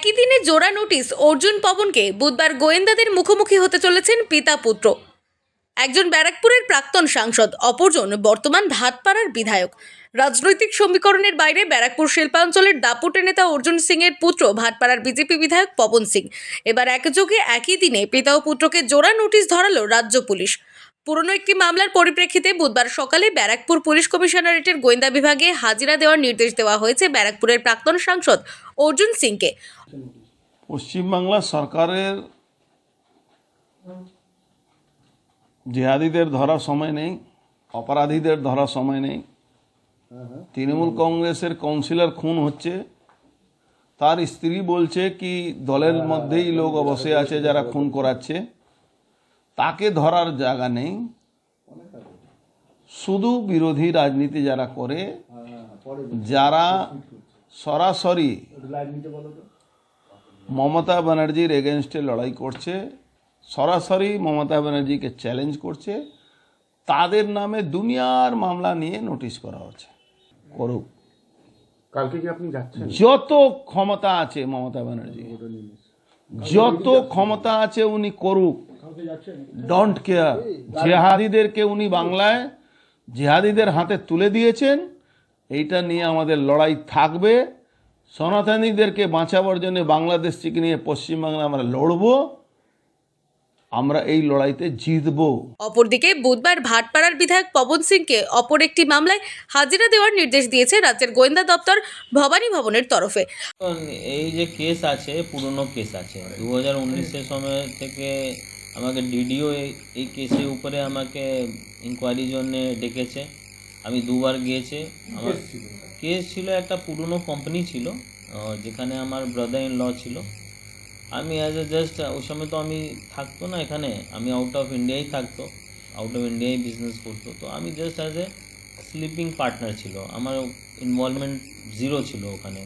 একই দিনে জোড়া নোটিশ অর্জুন পবনকে বুধবার গোয়েন্দাদের মুখোমুখি হতে চলেছেন পিতা পুত্র। একজন ব্যারাকপুরের প্রাক্তন সাংসদ, অপরজন বর্তমান ভাটপাড়ার বিধায়ক। রাজনৈতিক সমীকরণের বাইরে ব্যারাকপুর শিল্পাঞ্চলের দাপুটে নেতা অর্জুন সিং এর পুত্র, ভাটপাড়ার বিজেপি বিধায়ক পবন সিং। এবার একযোগে একই দিনে পিতা ও পুত্রকে জোড়া নোটিশ ধরালো রাজ্য পুলিশ। পুরনো একটি মামলার পরিপ্রেক্ষিতে বুধবার সকালে ব্যারাকপুর পুলিশ কমিশনারেটের গোয়েন্দা বিভাগে হাজিরা দেওয়ার নির্দেশ দেওয়া হয়েছে ব্যারাকপুরের প্রাক্তন সাংসদ অর্জুন সিংকে। পশ্চিমবাংলা সরকারের জেহাদিদের ধরার সময় নেই, অপরাধীদের ধরার সময় নেই। তৃণমূল কংগ্রেসের কাউন্সিলর খুন হচ্ছে। তার স্ত্রী বলছে কি, দলের মধ্যেই লোক অবশ্যই আছে যারা খুন করাচ্ছে। তাকে ধরার জায়গা নেই। শুধু বিরোধী রাজনীতি যারা করে যারা সরাসরি মমতা ব্যানার্জির এগেনস্টে লড়াই করছে সরাসরি মমতা ব্যানার্জিকে চ্যালেঞ্জ করছে তাদের নামে দুনিয়ার মামলা নিয়ে নোটিশ করা হচ্ছে। করুক। কালকে কি আপনি যাচ্ছেন? যত ক্ষমতা আছে মমতা ব্যানার্জি যত ক্ষমতা আছে উনি করুক। ডন্ট কেয়ার জেহাদিদেরকে উনি বাংলায় জেহাদিদের হাতে তুলে দিয়েছেন। এইটা নিয়ে আমাদের লড়াই থাকবে। সনাতনীদেরকে বাঁচাবার জন্য বাংলাদেশ থেকে নিয়ে পশ্চিমবাংলা আমরা লড়বো। আমরা এই লড়াইতে জিতবো। অপরদিকে বুধবার ভাটপাড়ার বিধায়ক পবন সিংকে অপর একটি মামলায় হাজিরা দেওয়ার নির্দেশ দিয়েছে রাজ্যের গোয়েন্দা দপ্তর ভবানী ভবনের তরফে। এই যে কেস আছে পুরনো কেস আছে দু হাজার উনিশের সময় থেকে আমাকে ডিডিও এই কেসের উপরে আমাকে ইনকোয়ারির জন্য ডেকেছে। আমি দুবার গিয়েছে। আমার কেস ছিল। একটা পুরনো কোম্পানি ছিল যেখানে আমার ব্রাদার ইন ল ছিল। আমি অ্যাজ এ জাস্ট ওই সময় তো আমি থাকতো না এখানে আমি আউট অফ ইন্ডিয়াই থাকতো আউট অফ ইন্ডিয়াই বিজনেস করতো। তো আমি just as a sleeping partner ছিল আমার ইনভলভমেন্ট জিরো ছিল ওখানে।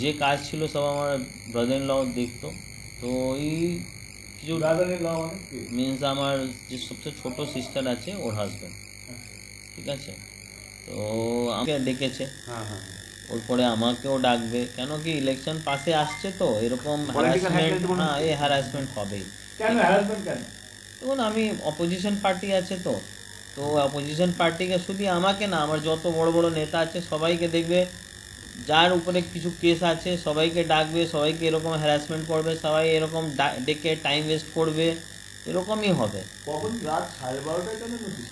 যে কাজ ছিল সব আমার ব্রাদার ইন ল দেখতো। তো এই কিছু ব্রাদার ইন ল মিনস আমার যে সবচেয়ে ছোট সিস্টার আছে ওর হাজব্যান্ড ঠিক আছে? তো আমাকে ডেকেছে। হ্যাঁ হ্যাঁ। ওর পরে আমাকেও ডাকবে। কেন কি ইলেকশন পাশে আসছে তো এরকম হ্যারাসমেন্ট মনে হ্যাঁ এই হ্যারাসমেন্ট হবেই। কেন হ্যারাসমেন্ট কেন? দেখুন আমি অপোজিশন পার্টি আছে তো তো অপোজিশন পার্টিকে শুধু আমাকে না আমার যত বড় বড় নেতা আছে সবাইকে দেখবে। যার উপরে কিছু কেস আছে সবাইকে ডাকবে সবাইকে এরকম হ্যারাসমেন্ট করবে সবাই এরকম ডেকে টাইম ওয়েস্ট করবে এরকমই হবে। কখন? রাত সাড়ে বারোটায় কেন নোটিশ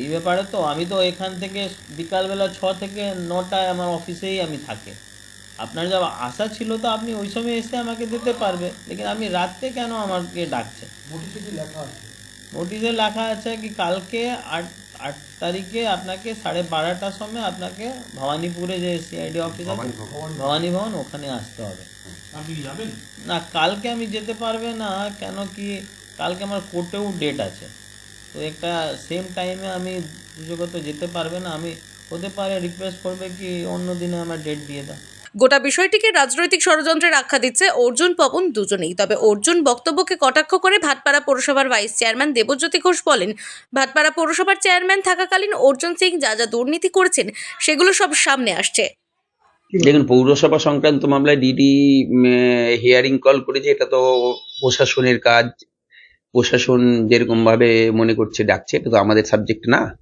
এই ব্যাপারে তো আমি তো এখান থেকে বিকালবেলা ছ থেকে নটায় আমার অফিসেই আমি থাকি। আপনার যা আশা ছিল তো আপনি ওই সময় এসে আমাকে দিতে পারবে লেকিন আমি রাত্রে কেন আমাকে ডাকছে নোটিশে লেখা আছে? নোটিশে লেখা আছে কি কালকে আট আট তারিখে আপনাকে সাড়ে বারোটার সময় আপনাকে ভবানীপুরে যে সিআইডি অফিস আছে ভবানী ভবন ওখানে আসতে হবে। আপনি কি যাবেন? না কালকে আমি যেতে পারবে না কেন কি কালকে আমার কোর্টেও ডেট আছে। তো একটা সেম টাইমে আমি দুজকে তো যেতে পারবে না আমি হতে পারে রিকোয়েস্ট করবে কি অন্য দিনে আমার ডেট দিয়ে দাও। গোটা বিষয়টিকে রাজনৈতিক ষড়যন্ত্রের আখ্যা দিচ্ছে অর্জুন পবন দুজনেই। তবে অর্জুন বক্তব্যকে কটাক্ষ করে ভাটপাড়া পৌরসভার ভাইস চেয়ারম্যান দেবজ্যোতি ঘোষ বলেন ভাটপাড়া পৌরসভার চেয়ারম্যান থাকাকালীন অর্জুন সিং যা যা দুর্নীতি করেছেন সেগুলো সব সামনে আসছে। দেখুন পৌরসভা সংক্রান্ত মামলায় ডিডি হিয়ারিং কল করেছে এটা তো প্রশাসনের কাজ প্রশাসন যেরকম ভাবে মনে করছে, ডাকছে, এটা তো আমাদের সাবজেক্ট না।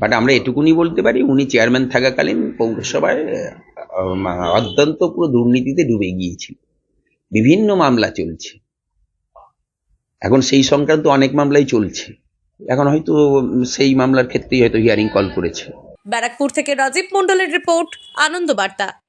বাট আমরা এটুকুনি বলতে পারি, উনি চেয়ারম্যান থাকাকালীন পৌরসভায় অত্যন্ত পুরো দুর্নীতিতে ডুবে গিয়েছিল। বিভিন্ন মামলা চলছে। এখন সেই সংক্রান্ত অনেক মামলাই চলছে। এখন হয়তো সেই মামলার ক্ষেত্রেই হয়তো হিয়ারিং কল করেছে। ব্যারাকপুর থেকে রাজীব মণ্ডলের রিপোর্ট, আনন্দ বার্তা।